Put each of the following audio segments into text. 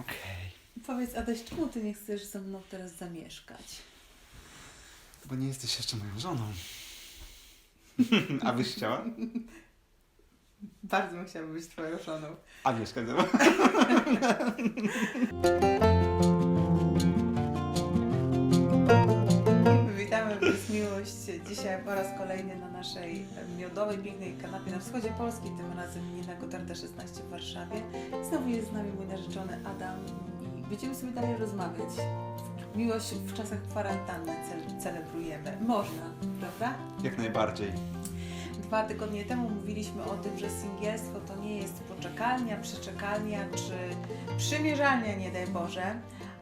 Okej. Powiedz, Adaś, czemu ty nie chcesz ze mną teraz zamieszkać? Bo nie jesteś jeszcze moją żoną. A byś chciała? Bardzo bym chciała być twoją żoną. A mieszkać Miłość dzisiaj po raz kolejny na naszej miodowej, pięknej kanapie na wschodzie Polski, tym razem nie na Gotarda 16 w Warszawie. Znowu jest z nami mój narzeczony Adam i będziemy sobie dalej rozmawiać. Miłość w czasach kwarantanny cel- celebrujemy. Można, prawda? Jak najbardziej. Dwa tygodnie temu mówiliśmy o tym, że singielstwo to nie jest poczekalnia, przeczekalnia czy przymierzalnia, nie daj Boże,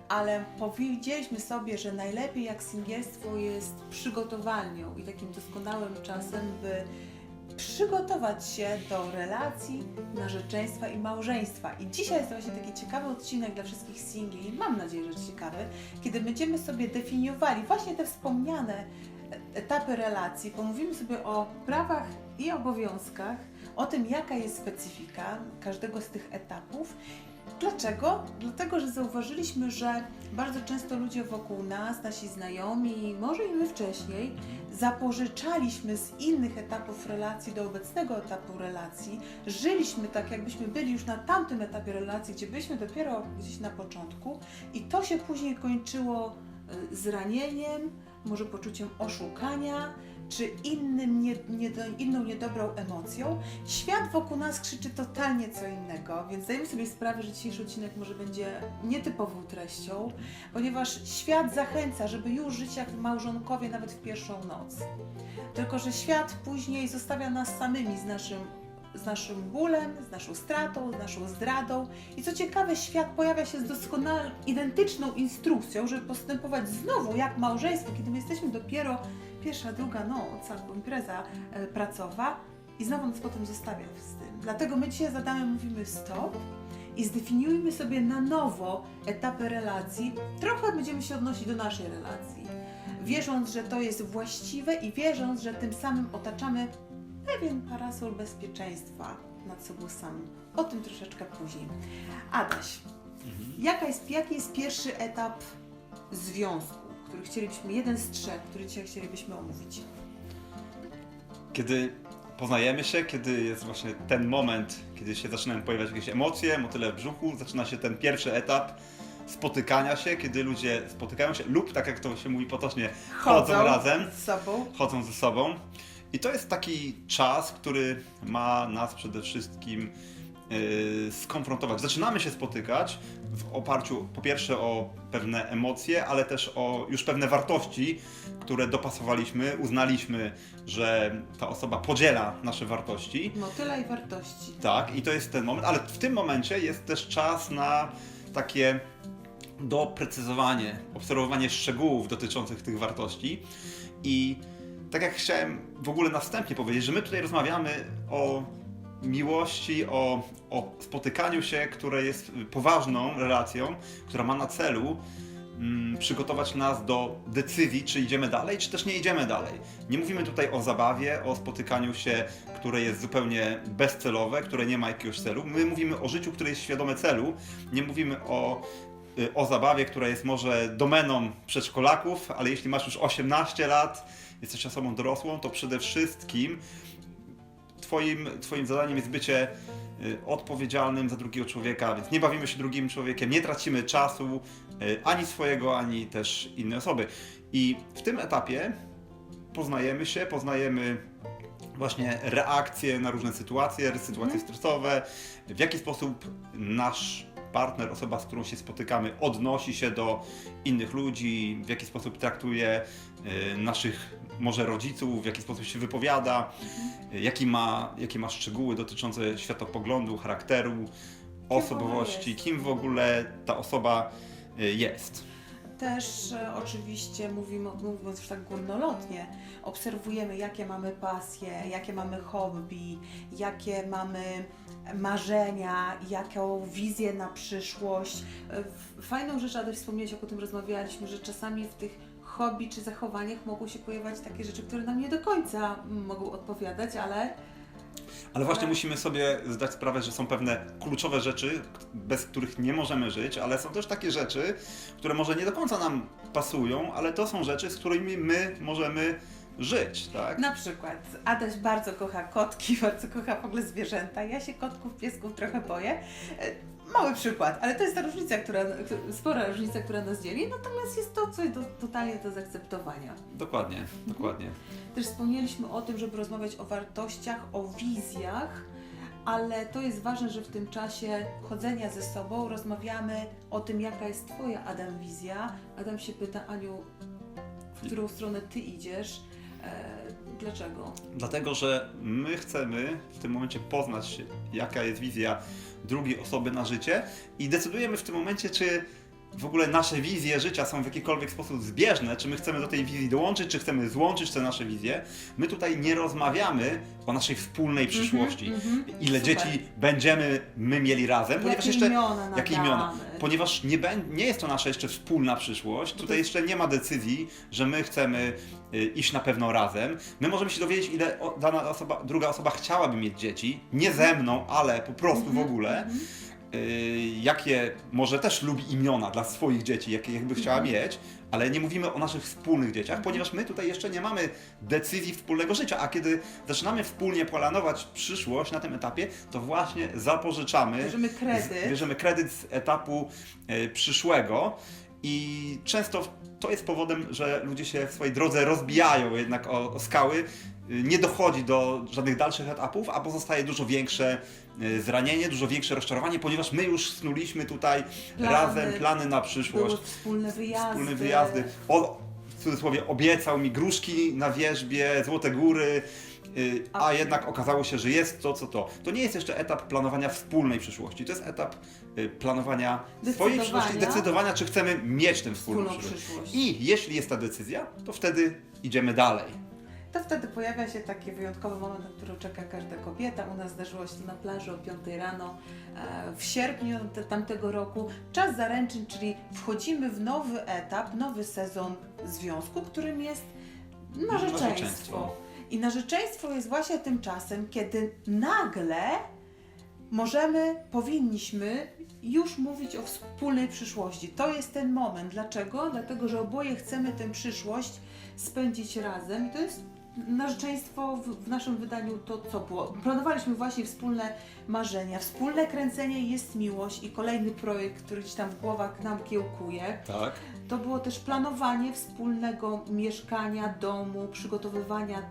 ale powiedzieliśmy sobie, że najlepiej jak singielstwo jest przygotowalnią i takim doskonałym czasem, by przygotować się do relacji, narzeczeństwa i małżeństwa. I dzisiaj jest właśnie taki ciekawy odcinek dla wszystkich singli, mam nadzieję, że ciekawy, kiedy będziemy sobie definiowali właśnie te wspomniane etapy relacji, pomówimy sobie o prawach i obowiązkach, o tym, jaka jest specyfika każdego z tych etapów. Dlaczego? Dlatego, że zauważyliśmy, że bardzo często ludzie wokół nas, nasi znajomi, może i my wcześniej, zapożyczaliśmy z innych etapów relacji do obecnego etapu relacji. Żyliśmy tak, jakbyśmy byli już na tamtym etapie relacji, gdzie byliśmy dopiero gdzieś na początku, i to się później kończyło y, zranieniem, może poczuciem oszukania, czy innym nie, nie, inną niedobrą emocją. Świat wokół nas krzyczy totalnie co innego, więc zdajemy sobie sprawę, że dzisiejszy odcinek może będzie nietypową treścią, ponieważ świat zachęca, żeby już żyć jak małżonkowie nawet w pierwszą noc. Tylko, że świat później zostawia nas samymi z naszym z naszym bólem, z naszą stratą, z naszą zdradą. I co ciekawe, świat pojawia się z doskonale identyczną instrukcją, żeby postępować znowu jak małżeństwo, kiedy my jesteśmy dopiero pierwsza, druga noc albo impreza e, pracowa i znowu nas potem zostawia z tym. Dlatego my dzisiaj zadamy, mówimy stop i zdefiniujmy sobie na nowo etapy relacji. Trochę będziemy się odnosić do naszej relacji, wierząc, że to jest właściwe i wierząc, że tym samym otaczamy pewien parasol bezpieczeństwa nad sobą samym. O tym troszeczkę później. Adaś, jaka jest, jaki jest pierwszy etap związku, który chcielibyśmy, jeden z trzech, który dzisiaj chcielibyśmy omówić? Kiedy poznajemy się, kiedy jest właśnie ten moment, kiedy się zaczynają pojawiać jakieś emocje, motyle w brzuchu, zaczyna się ten pierwszy etap spotykania się, kiedy ludzie spotykają się lub tak jak to się mówi potocznie, chodzą, razem, z sobą. chodzą ze sobą. I to jest taki czas, który ma nas przede wszystkim yy, skonfrontować. Zaczynamy się spotykać w oparciu po pierwsze o pewne emocje, ale też o już pewne wartości, które dopasowaliśmy, uznaliśmy, że ta osoba podziela nasze wartości. Motyla i wartości. Tak, i to jest ten moment, ale w tym momencie jest też czas na takie doprecyzowanie, obserwowanie szczegółów dotyczących tych wartości. I tak jak chciałem w ogóle na wstępie powiedzieć, że my tutaj rozmawiamy o miłości, o, o spotykaniu się, które jest poważną relacją, która ma na celu mm, przygotować nas do decyzji, czy idziemy dalej, czy też nie idziemy dalej. Nie mówimy tutaj o zabawie, o spotykaniu się, które jest zupełnie bezcelowe, które nie ma jakiegoś celu. My mówimy o życiu, które jest świadome celu. Nie mówimy o, o zabawie, która jest może domeną przedszkolaków, ale jeśli masz już 18 lat, jesteś osobą dorosłą, to przede wszystkim twoim, twoim zadaniem jest bycie y, odpowiedzialnym za drugiego człowieka, więc nie bawimy się drugim człowiekiem, nie tracimy czasu y, ani swojego, ani też innej osoby. I w tym etapie poznajemy się, poznajemy właśnie reakcje na różne sytuacje, sytuacje stresowe, w jaki sposób nasz partner, osoba, z którą się spotykamy, odnosi się do innych ludzi, w jaki sposób traktuje y, naszych może rodziców, w jaki sposób się wypowiada, y, jaki ma, jakie ma szczegóły dotyczące światopoglądu, charakteru, osobowości, kim w ogóle ta osoba y, jest. Też e, oczywiście mówimy, mówiąc już tak górnolotnie, obserwujemy jakie mamy pasje, jakie mamy hobby, jakie mamy marzenia, jaką wizję na przyszłość. E, Fajną rzecz, Adaś, wspomniałeś, jak o tym rozmawialiśmy, że czasami w tych hobby czy zachowaniach mogą się pojawiać takie rzeczy, które nam nie do końca mm, mogą odpowiadać, ale Ale właśnie musimy sobie zdać sprawę, że są pewne kluczowe rzeczy, bez których nie możemy żyć, ale są też takie rzeczy, które może nie do końca nam pasują, ale to są rzeczy, z którymi my możemy żyć, tak? Na przykład Adaś bardzo kocha kotki, bardzo kocha w ogóle zwierzęta. Ja się kotków, piesków trochę boję. Mały przykład, ale to jest ta różnica, która, spora różnica, która nas dzieli, natomiast jest to coś do, totalnie do zaakceptowania. Dokładnie, dokładnie. Też wspomnieliśmy o tym, żeby rozmawiać o wartościach, o wizjach, ale to jest ważne, że w tym czasie chodzenia ze sobą rozmawiamy o tym, jaka jest Twoja Adam wizja. Adam się pyta, Aniu, w którą stronę Ty idziesz? E, dlaczego? Dlatego, że my chcemy w tym momencie poznać, jaka jest wizja drugiej osoby na życie i decydujemy w tym momencie, czy w ogóle nasze wizje życia są w jakikolwiek sposób zbieżne, czy my chcemy do tej wizji dołączyć, czy chcemy złączyć te nasze wizje. My tutaj nie rozmawiamy o naszej wspólnej przyszłości. Mhm, Ile super. dzieci będziemy my mieli razem, ponieważ Jakie jeszcze imiona jakie imiona? ponieważ nie, nie jest to nasza jeszcze wspólna przyszłość, to tutaj jeszcze nie ma decyzji, że my chcemy y, iść na pewno razem. My możemy się dowiedzieć, ile dana osoba, druga osoba chciałaby mieć dzieci, nie ze mną, ale po prostu w ogóle. Mhm. Y, jakie może też lubi imiona dla swoich dzieci, jakie jakby chciała Mhm. mieć, ale nie mówimy o naszych wspólnych dzieciach, ponieważ my tutaj jeszcze nie mamy decyzji wspólnego życia, a kiedy zaczynamy wspólnie planować przyszłość na tym etapie, to właśnie zapożyczamy Bierzemy kredyt. z- bierzemy kredyt z etapu e, przyszłego i często to jest powodem, że ludzie się w swojej drodze rozbijają jednak o, o skały. Y, Nie dochodzi do żadnych dalszych etapów, a pozostaje dużo większe e, zranienie, dużo większe rozczarowanie, ponieważ my już snuliśmy tutaj Plany. razem plany na przyszłość, wspólne wyjazdy. wspólne wyjazdy. O, w cudzysłowie obiecał mi gruszki na wierzbie, złote góry, y, a jednak okazało się, że jest to, co to. To nie jest jeszcze etap planowania wspólnej przyszłości, to jest etap y, planowania swojej przyszłości, decydowania, czy chcemy mieć tę wspólną, Wspólną przyszłość. przyszłość. I jeśli jest ta decyzja, to wtedy idziemy dalej. To wtedy pojawia się taki wyjątkowy moment, na który czeka każda kobieta. U nas zdarzyło się to na plaży o 5 rano e, w sierpniu te- tamtego roku. Czas zaręczyn, czyli wchodzimy w nowy etap, nowy sezon związku, którym jest narzeczeństwo. Narzeczeństwo. I narzeczeństwo jest właśnie tym czasem, kiedy nagle możemy, powinniśmy już mówić o wspólnej przyszłości. To jest ten moment. Dlaczego? Dlatego, że oboje chcemy tę przyszłość spędzić razem i to jest narzeczeństwo w, w naszym wydaniu to, co było. Planowaliśmy właśnie wspólne marzenia, wspólne kręcenie jest miłość i kolejny projekt, który gdzieś tam w głowach nam kiełkuje. Tak. To było też planowanie wspólnego mieszkania, domu, przygotowywania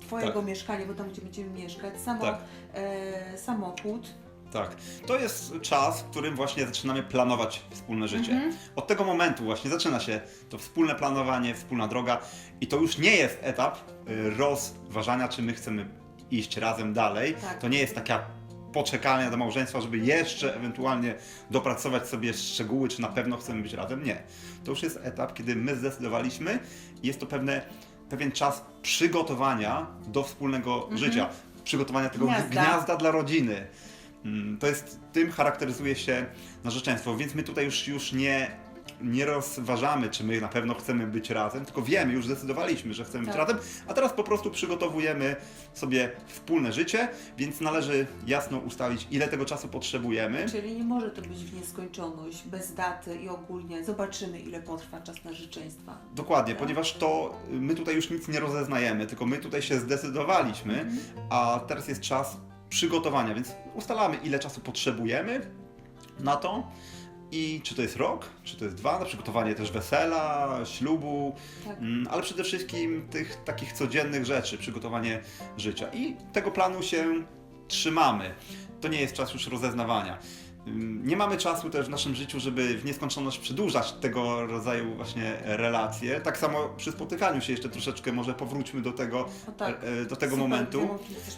Twojego Tak. mieszkania, bo tam gdzie będziemy mieszkać, samo, Tak. e, samochód. Tak. To jest czas, w którym właśnie zaczynamy planować wspólne życie. Mhm. Od tego momentu właśnie zaczyna się to wspólne planowanie, wspólna droga i to już nie jest etap y, rozważania, czy my chcemy iść razem dalej. Tak. To nie jest taka poczekalnia do małżeństwa, żeby jeszcze ewentualnie dopracować sobie szczegóły, czy na pewno chcemy być razem. Nie. To już jest etap, kiedy my zdecydowaliśmy i jest to pewne, pewien czas przygotowania do wspólnego Mhm. życia. Przygotowania tego Gniazda. gniazda dla rodziny. Mm, To jest, tym charakteryzuje się narzeczeństwo, więc my tutaj już, już nie, nie rozważamy, czy my na pewno chcemy być razem, tylko wiemy, już zdecydowaliśmy, że chcemy być Tak. razem, a teraz po prostu przygotowujemy sobie wspólne życie, więc należy jasno ustalić, ile tego czasu potrzebujemy. Czyli nie może to być w nieskończoność, bez daty i ogólnie. Zobaczymy, ile potrwa czas narzeczeństwa. Dokładnie, Tak. ponieważ to y, my tutaj już nic nie rozeznajemy, tylko my tutaj się zdecydowaliśmy, Mhm. a teraz jest czas przygotowania, więc ustalamy, ile czasu potrzebujemy na to. I czy to jest rok, czy to jest dwa, na przygotowanie też wesela, ślubu, Tak. mm, ale przede wszystkim tych takich codziennych rzeczy, przygotowanie życia. I tego planu się trzymamy. To nie jest czas już rozeznawania. Nie mamy czasu też w naszym życiu, żeby w nieskończoność przedłużać tego rodzaju właśnie relacje. Tak samo przy spotykaniu się jeszcze troszeczkę może powróćmy do tego, tak. e, do tego Super, momentu.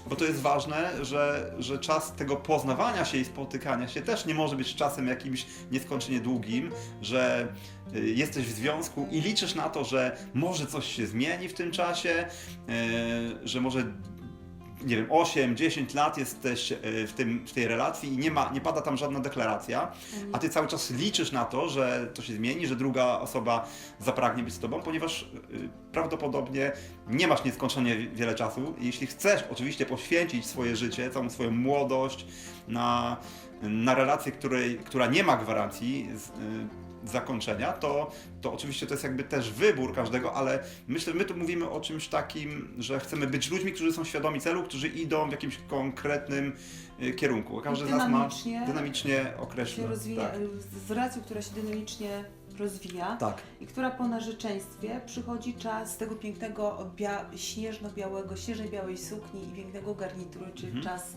Bo to jest ważne, że, że czas tego poznawania się i spotykania się też nie może być czasem jakimś nieskończenie długim, że y, jesteś w związku i liczysz na to, że może coś się zmieni w tym czasie, że może nie wiem, 8-10 lat jesteś e, w, tym, w tej relacji i nie, ma, nie pada tam żadna deklaracja, a ty cały czas liczysz na to, że to się zmieni, że druga osoba zapragnie być z tobą, ponieważ y, prawdopodobnie nie masz nieskończenie wi- wiele czasu. Jeśli chcesz oczywiście poświęcić swoje życie, całą swoją młodość na, na relację, której, która nie ma gwarancji z, y, zakończenia, to, to oczywiście to jest jakby też wybór każdego, ale myślę, my tu mówimy o czymś takim, że chcemy być ludźmi, którzy są świadomi celu, którzy idą w jakimś konkretnym y, kierunku. Każdy z nas ma dynamicznie rozwija, Tak. z racji, która się dynamicznie rozwija tak. i która po narzeczeństwie przychodzi czas tego pięknego bia- śnieżno-białego, śnieżnej białej sukni i pięknego garnituru, czyli Mhm. czas,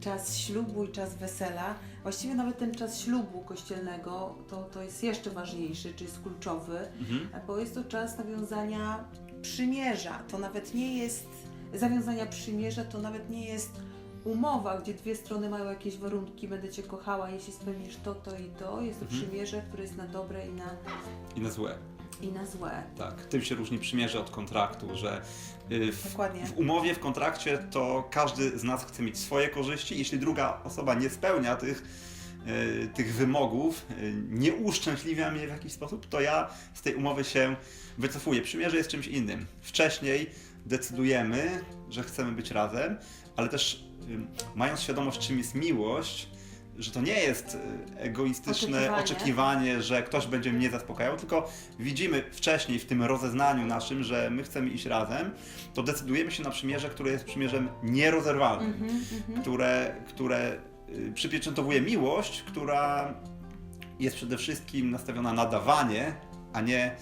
czas ślubu i czas wesela. Właściwie nawet ten czas ślubu kościelnego to, to jest jeszcze ważniejszy, czy jest kluczowy, Mhm. bo jest to czas nawiązania przymierza. To nawet nie jest zawiązania przymierza, to nawet nie jest umowa, gdzie dwie strony mają jakieś warunki, będę cię kochała, jeśli spełnisz to, to i to. Jest to Mhm. przymierze, które jest na dobre i na, I na złe. I na złe. Tak. Tym się różni przymierze od kontraktu, że y, w, Dokładnie. w umowie, w kontrakcie to każdy z nas chce mieć swoje korzyści. Jeśli druga osoba nie spełnia tych, y, tych wymogów, y, nie uszczęśliwia mnie w jakiś sposób, to ja z tej umowy się wycofuję. Przymierze jest czymś innym. Wcześniej decydujemy, że chcemy być razem, ale też mając świadomość, czym jest miłość, że to nie jest y, egoistyczne Oczekiwanie. oczekiwanie, że ktoś będzie mnie zaspokajał, tylko widzimy wcześniej w tym rozeznaniu naszym, że my chcemy iść razem, to decydujemy się na przymierze, które jest przymierzem nierozerwalnym, Mhm, mhm. które, które y, przypieczętowuje miłość, która jest przede wszystkim nastawiona na dawanie, a nie,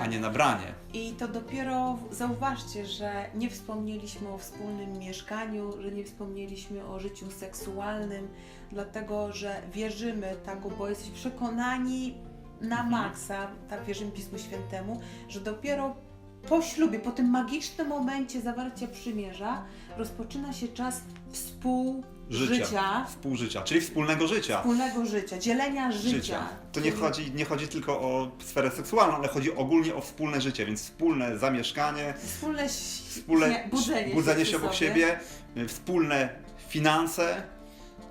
a nie na branie. I to dopiero zauważcie, że nie wspomnieliśmy o wspólnym mieszkaniu, że nie wspomnieliśmy o życiu seksualnym, dlatego że wierzymy, tak, bo jesteśmy przekonani na Mhm. maksa, tak wierzymy Pismu Świętemu, że dopiero po ślubie, po tym magicznym momencie zawarcia przymierza, rozpoczyna się czas współżycia, Życia. Współżycia, czyli wspólnego życia. wspólnego życia, dzielenia życia. To nie chodzi, nie chodzi tylko o sferę seksualną, ale chodzi ogólnie o wspólne życie, więc wspólne zamieszkanie, Wspólne, wspólne nie, budzenie, budzenie się obok siebie, y, wspólne finanse.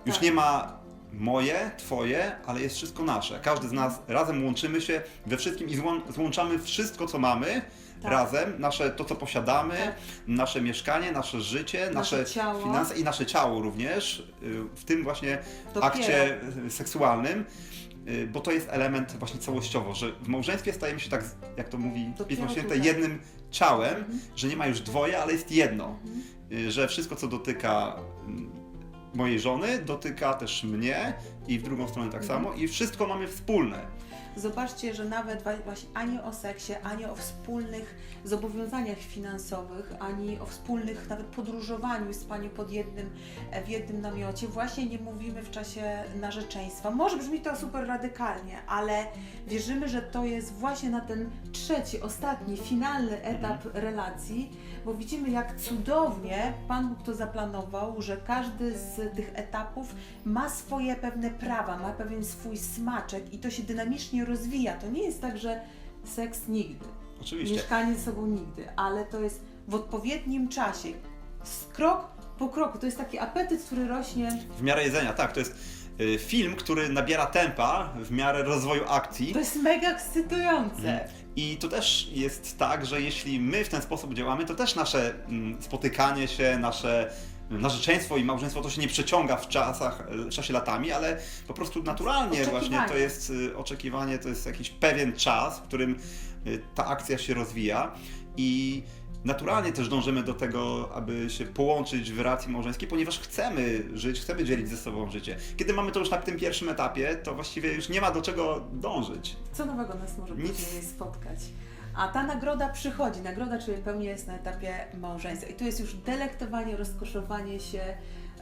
Już Tak. nie ma moje, twoje, ale jest wszystko nasze. Każdy z nas razem łączymy się we wszystkim i złą- złączamy wszystko, co mamy. Tak. Razem, nasze to, co posiadamy, Tak. nasze mieszkanie, nasze życie, Nasze nasze, ciało. finanse i nasze ciało również, y, w tym właśnie Dopiero. akcie y, seksualnym, y, bo to jest element właśnie całościowo, że w małżeństwie stajemy się tak, z- jak to mówi Dopiero Pismo Święte, tutaj. jednym ciałem, Mhm. że nie ma już dwoje, ale jest jedno. Mhm. Y, Że wszystko, co dotyka mm, mojej żony, dotyka też mnie i w drugą stronę tak Mhm. samo i wszystko mamy wspólne. Zobaczcie, że nawet właśnie ani o seksie, ani o wspólnych zobowiązaniach finansowych, ani o wspólnych nawet podróżowaniu i spaniu pod jednym, w jednym namiocie właśnie nie mówimy w czasie narzeczeństwa. Może brzmi to super radykalnie, ale wierzymy, że to jest właśnie na ten trzeci, ostatni, finalny etap relacji, bo widzimy jak cudownie Pan Bóg to zaplanował, że każdy z tych etapów ma swoje pewne prawa, ma pewien swój smaczek i to się dynamicznie rozwija. To nie jest tak, że seks nigdy, Oczywiście. mieszkanie ze sobą nigdy, ale to jest w odpowiednim czasie, z krok po kroku. To jest taki apetyt, który rośnie. W miarę jedzenia, tak, to jest y, film, który nabiera tempa w miarę rozwoju akcji. To jest mega ekscytujące. I to też jest tak, że jeśli my w ten sposób działamy, to też nasze mm, spotykanie się, nasze narzeczeństwo i małżeństwo to się nie przeciąga w czasach, w czasie latami, ale po prostu naturalnie właśnie to jest y, oczekiwanie, to jest jakiś pewien czas, w którym y, ta akcja się rozwija i naturalnie też dążymy do tego, aby się połączyć w relacji małżeńskiej, ponieważ chcemy żyć, chcemy dzielić ze sobą życie. Kiedy mamy to już na tym pierwszym etapie, to właściwie już nie ma do czego dążyć. Co nowego nas może Nic. później spotkać? A ta nagroda przychodzi. Nagroda człowiek pewnie jest na etapie małżeństwa. I tu jest już delektowanie, rozkoszowanie się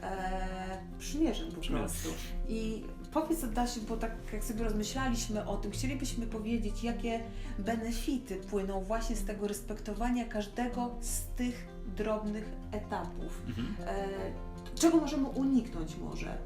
e, przymierzem po prostu. I powiedz Adasiu, bo tak jak sobie rozmyślaliśmy o tym, chcielibyśmy powiedzieć, jakie benefity płyną właśnie z tego respektowania każdego z tych drobnych etapów. Mhm. E, czego możemy uniknąć może?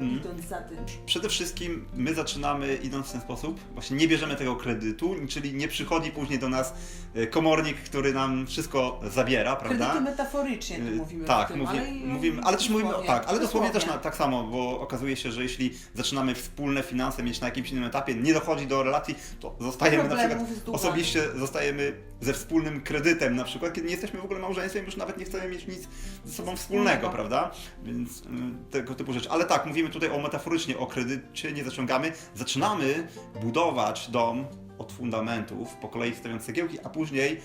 Mhm. idąc za tym? Przede wszystkim my zaczynamy idąc w ten sposób, właśnie nie bierzemy tego kredytu, czyli nie przychodzi później do nas e, komornik, który nam wszystko zabiera, prawda? Kredyty metaforycznie tu Y, mówimy tak, tym, mówi, ale mówimy, ale też mówimy, tak, ale dosłownie też na, tak samo, bo okazuje się, że jeśli zaczynamy wspólne finanse mieć na jakimś innym etapie, nie dochodzi do relacji, to zostajemy na przykład, osobiście zostajemy ze wspólnym kredytem na przykład, kiedy nie jesteśmy w ogóle małżeństwem, już nawet nie chcemy mieć nic ze sobą wspólnego, Wspólnego. prawda? Więc y, tego typu rzeczy. Ale tak, mówimy tutaj o metaforycznie, o kredycie, nie zaciągamy, zaczynamy budować dom od fundamentów, po kolei stawiając cegiełki, a później,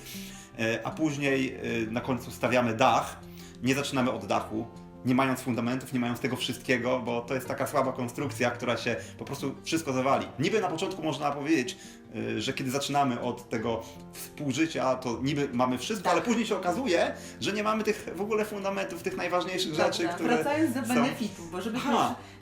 e, a później e, na końcu stawiamy dach. Nie zaczynamy od dachu, nie mając fundamentów, nie mając tego wszystkiego, bo to jest taka słaba konstrukcja, która się po prostu wszystko zawali. Niby na początku można powiedzieć, że kiedy zaczynamy od tego współżycia, to niby mamy wszystko, Tak. ale później się okazuje, że nie mamy tych w ogóle fundamentów, tych najważniejszych rzeczy, które Wracając do są- benefitów, bo żebyśmy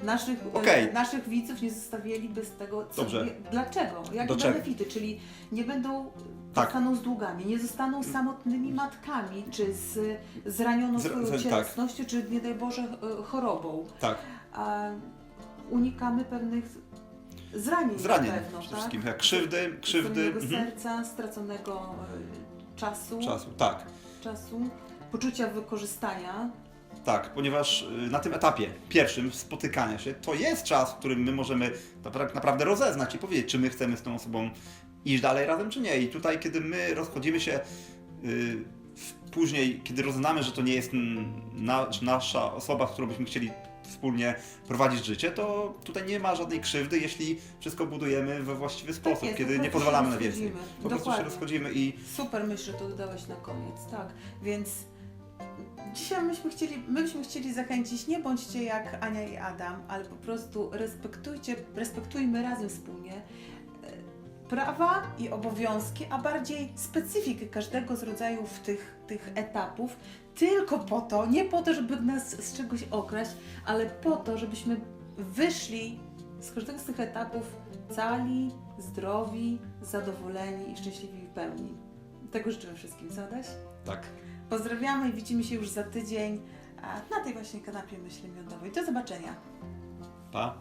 naszych, e, Okej. naszych widzów nie zostawili bez tego, co, Dobrze. dlaczego, jakie benefity, czyli nie będą, Tak. zostaną z długami, nie zostaną samotnymi matkami, czy z zranioną Zra- swoją z- tak. cielesnością, czy nie daj Boże e, chorobą. tak, A unikamy pewnych zranień, zranień na pewno, przede tak? wszystkim, jak krzywdy, krzywdy, mhm, serca, straconego e, czasu, czasu, tak. czasu, poczucia wykorzystania, Tak, ponieważ y, na tym etapie pierwszym spotykania się to jest czas, w którym my możemy napra- naprawdę rozeznać i powiedzieć, czy my chcemy z tą osobą iść dalej razem, czy nie. I tutaj, kiedy my rozchodzimy się y, później, kiedy rozeznamy, że to nie jest na, nasza osoba, z którą byśmy chcieli wspólnie prowadzić życie, to tutaj nie ma żadnej krzywdy, jeśli wszystko budujemy we właściwy sposób, Tak jest, kiedy nie pozwalamy na więcej. Po prostu się Dokładnie. rozchodzimy i Super myśl, że to dodałeś na koniec, tak. Więc dzisiaj myśmy chcieli, my byśmy chcieli zachęcić, nie bądźcie jak Ania i Adam, ale po prostu respektujcie, respektujmy razem wspólnie prawa i obowiązki, a bardziej specyfikę każdego z rodzajów tych, tych etapów, tylko po to, nie po to, żeby nas z czegoś okraść, ale po to, żebyśmy wyszli z każdego z tych etapów cali, zdrowi, zadowoleni i szczęśliwi w pełni. Tego życzę wszystkim, co Adaś? tak. Pozdrawiamy i widzimy się już za tydzień na tej właśnie kanapie myśli miodowej. Do zobaczenia. Pa.